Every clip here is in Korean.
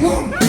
사용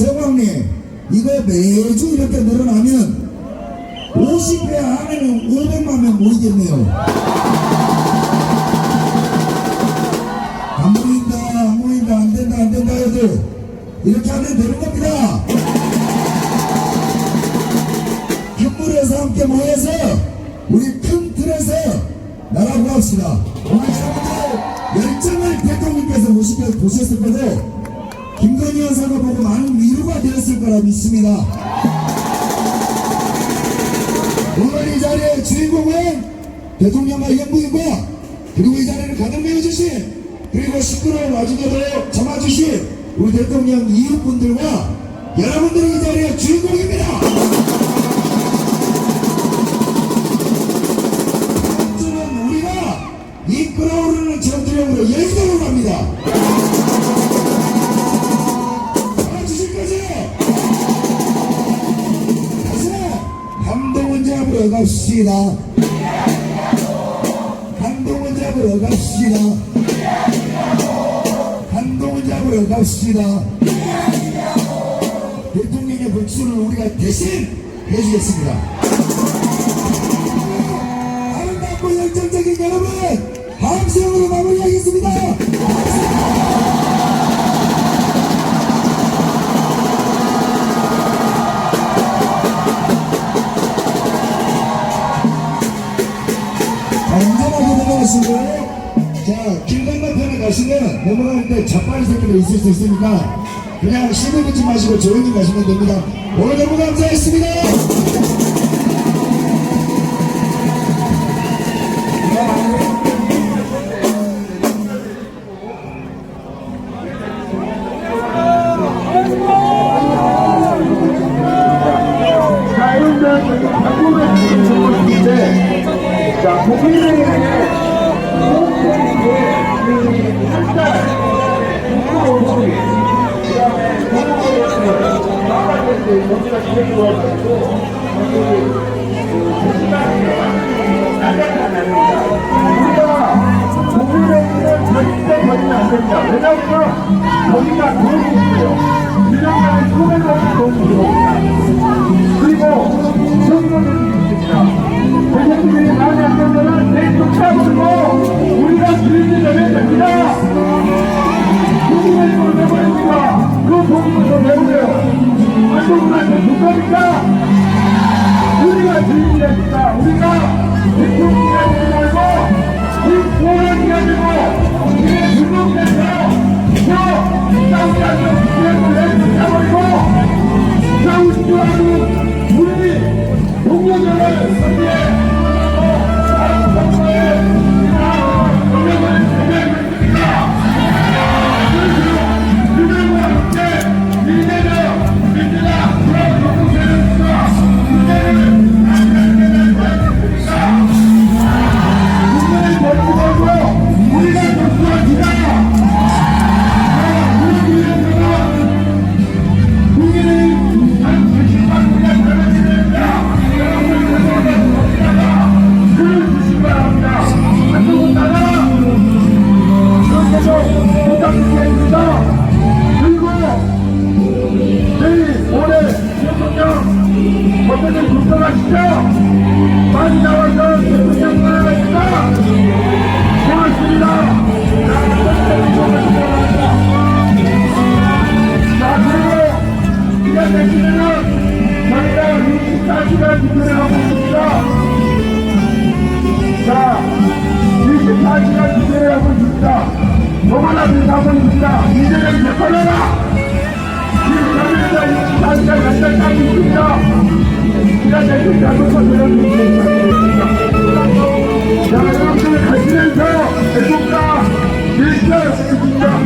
세왕님 이거 매주 이렇게 늘어나면 50회 안에는 500만 명 모이겠네요. 안 모인다, 안 모인다, 안 된다, 안 된다 해도 이렇게 하면 되는 겁니다. 현물에서 함께 모여서 우리 큰 틀에서 나라 구합시다. 오늘 여러분들 열정을 대통령께서 보셨을 거고 김건희 여사가 보고 많은 위로가 되었을 거라 믿습니다. 오늘 이 자리의 주인공은 대통령과 영부인과 그리고 이 자리를 가득 메워주신 그리고 시끄러운 와중에도 참아주신 우리 대통령 이웃분들과 여러분들이 이 자리의 주인공입니다. 다음 주는 우리가 이 끓어오르는 전투력으로 예수로 갑니다. 갑시다. 감동은 잡으러 갑시다. 감동은 잡으러 갑시다. 대통령의 복수를 우리가 대신 해주겠습니다. 넘어갈 때 자빠리 새끼들 있을 수 있으니까 그냥 시비 붙지 마시고 조용히 가시면 됩니다. 오늘 너무 감사했습니다. 됩니다. 왜냐하면 여기가 돈이 있어요. 1년간에 수백억 원이 돈이 들어옵니다. 그리고 선거들이 있습니다. 대통령이 마음에 안 들면 내쪽 차버리고 우리가 주인이 되면 됩니다. 국민의 돈을 내버립니다. 그더 내보세요. 한국은한테 줄 겁니까? 우리가 주인이 됩니다. 우리가 줄 아는 우리 동료들을 선대해 내일 대통령 어떻게 불편하시죠? 많이 나와서 대통령 만나겠다 고맙습니다 자 그리고 이제 내시는 저희가 24시간 집회를 하고 있습니다 자 24시간 집회를 하고 있습니다 너무나 대사선입니다 이제는 대걸려라 가시면서 애국가 밀수 있습니다.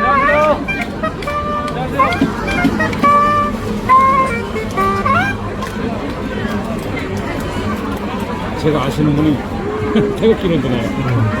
안녕하세요. 안녕하세요. 가 아시는 분이 태극기를 드네요.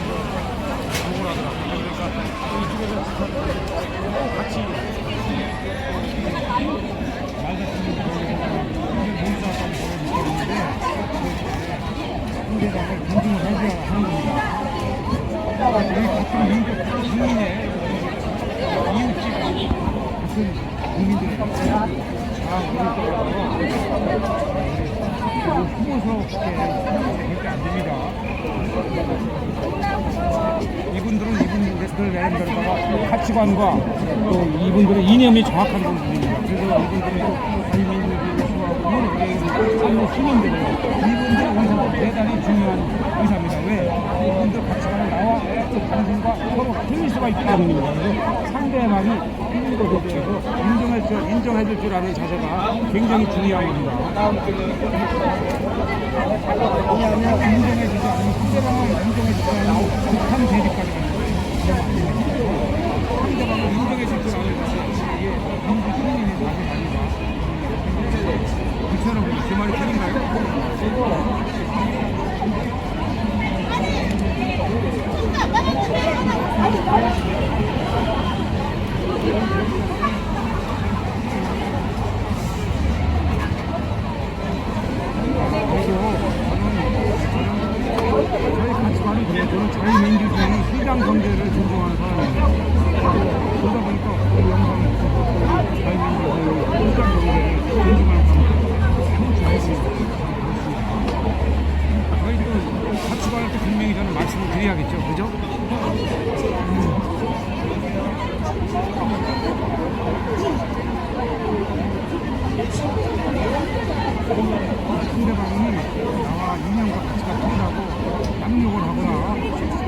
이분들 나름대로다가 가치관과 또 이분들의 이념이 정확한 분들입니다. 그래서 이분들은 또 자유민주주의를 수호하고 삶의 신념들이에요. 이분들 의사도 대단히 중요한 의사입니다. 왜? 이분들 가치관은 나와 또 당신과 서로 틀릴 수가 있기 때문입니다. 그래서 상대방이 힘도 대해서 인정할 줄, 인정해줄 줄 아는 자세가 굉장히 중요한 겁니다. 왜냐하면 인정해주지 않으면 상대방을 인정해주지 않으면 극한 대립까지 아니다. 제 말이 틀린가요? 민주주의 시장 경제를 존중하는 사람입니다. 그러다 보니까 이 영상을 보고 자유민주주의 시장 경제를 존중하는 사람입니다. 정치하겠습니다. 저희 또 가치관을 또 분명히 저는 말씀을 드려야겠죠. 그죠? 상대방이 나와 인연과 가치가 틀리다고 양욕을 하거나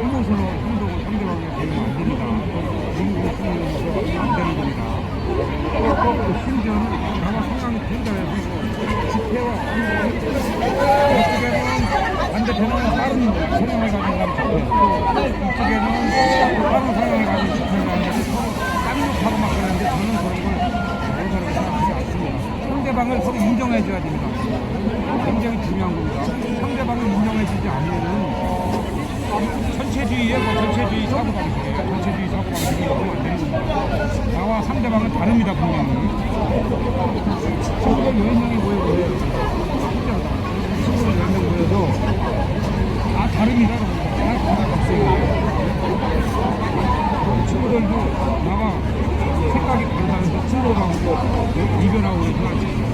혐오스러운 행동을 상대방에게 보이면 안 됩니다. 수능에서 안 되는 겁니다. 또 심지어는 나와 상황이 된다 해서 집회와 방송이 이쪽에는 반대편은 다른 성향을 가진 집회 또 이쪽에는 또 다른 성향을 가진 집회를 하는데 서로 쌍욕하고 막 그러는데 저는 그런 걸 올바르게 생각하지 않습니다. 상대방을 서로 인정해줘야 됩니다. 굉장히 중요한 겁니다. 상대방을 인정해주지 않으면은 전체주의에 전체주의 뭐 사고방식이에요. 전체주의 사고방식이 너무 안 되는 겁니다. 나와 상대방은 다릅니다, 분명히. 친구들 10명이 모여도 친구들 10명 모여도 다 다릅니다. 다 다릅니다. 친구들도 나와 생각이 다르다면서 친구들하고 이별하고 그러지.